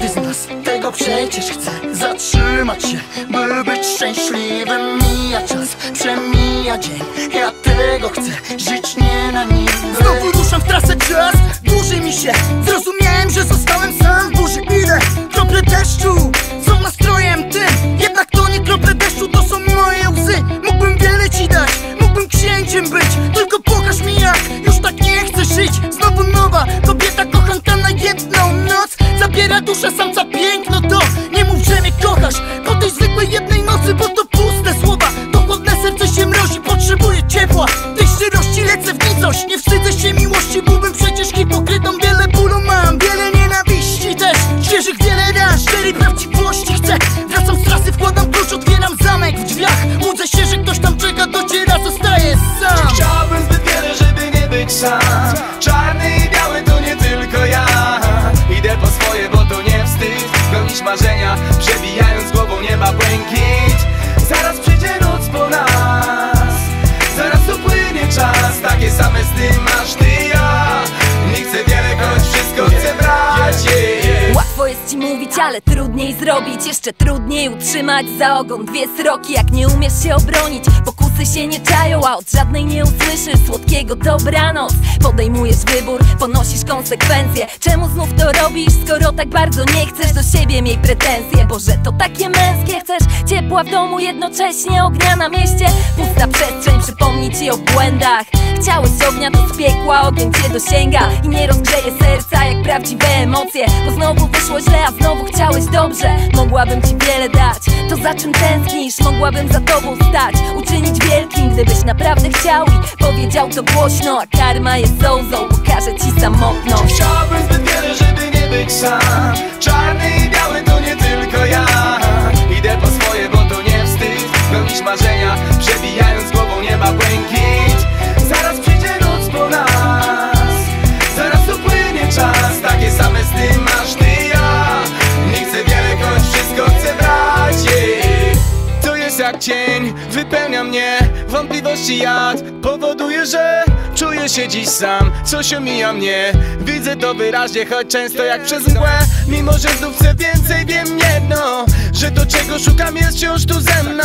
Każdy z nas tego przecież chce. Zatrzymać się, by być szczęśliwym. Mija czas, przemija dzień. Ja tego chcę, żyć nie na niby Znowu ruszam w trasę czas, dłuży mi się Duszę samca piękno to Nie mów, że mnie kochasz wstyd Pełnić marzenia, przebijając głową nieba błękit ci mówić, ale trudniej zrobić. Jeszcze trudniej utrzymać za ogon dwie sroki Jak nie umiesz się obronić, pokusy się nie czają A od żadnej nie usłyszysz. Słodkiego dobranoc. Podejmujesz wybór, ponosisz konsekwencje. Czemu znów to robisz, skoro tak bardzo nie chcesz Do siebie miej pretensje, bo że to takie męskie Chcesz? Ciepła w domu, jednocześnie ognia na mieście. Pusta przestrzeń przypomni ci o błędach. Chciałeś ognia, to z piekła ogień cię dosięga. I nie rozgrzeje serca jak prawdziwe emocje. Bo znowu wyszło źle, a znowu chciałeś dobrze Mogłabym ci wiele dać, to za czym tęsknisz Mogłabym za tobą stać, uczynić wielkim Gdybyś naprawdę chciał i powiedział to głośno. A karma jest zołzą, pokaże ci samotność. Chciałbym zbyt wiele, żeby nie być sam. Czarny i biały to nie tylko ja. Idę po swoje, bo to nie wstyd. Pełnić marzenia, przebijając jak cień, wypełnia mnie Wątpliwości jad. Powoduje, że Czuję się dziś sam, coś omija mnie. Widzę to wyraźnie, choć często jak przez mgłę Mimo, że znów chcę więcej, wiem jedno Że to czego szukam jest wciąż tu ze mną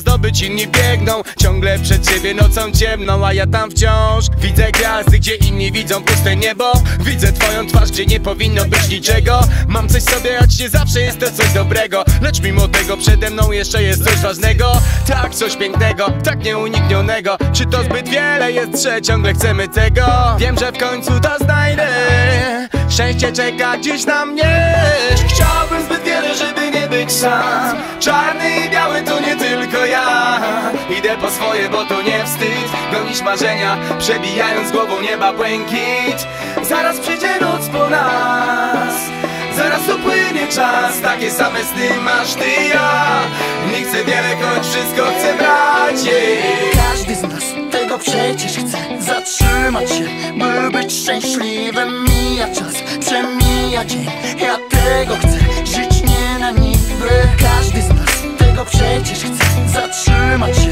zdobyć, inni biegną. Ciągle przed siebie nocą ciemną, a ja tam wciąż Widzę gwiazdy, gdzie inni widzą puste niebo. Widzę twoją twarz, gdzie nie powinno być niczego. Mam coś sobie, choć nie zawsze jest to coś dobrego. Lecz mimo tego przede mną jeszcze jest coś ważnego. Tak, coś pięknego, tak nieuniknionego. Czy to zbyt wiele jest, że ciągle chcemy tego? Wiem, że w końcu to znajdę. Szczęście czeka gdzieś na mnie sam. Czarny i biały to nie tylko ja. Idę po swoje, bo to nie wstyd. Gonić marzenia, przebijając głową nieba błękit. Zaraz przyjdzie noc po nas. Zaraz upłynie czas, takie same sny masz ty ja. Nie chcę wiele, choć wszystko chcę brać. Każdy z nas tego przecież chce. Zatrzymać się, by być szczęśliwym. Mija czas, przemija dzień. Ja tego chcę, niby Każdy z nas tego przecież chce. Zatrzymać się,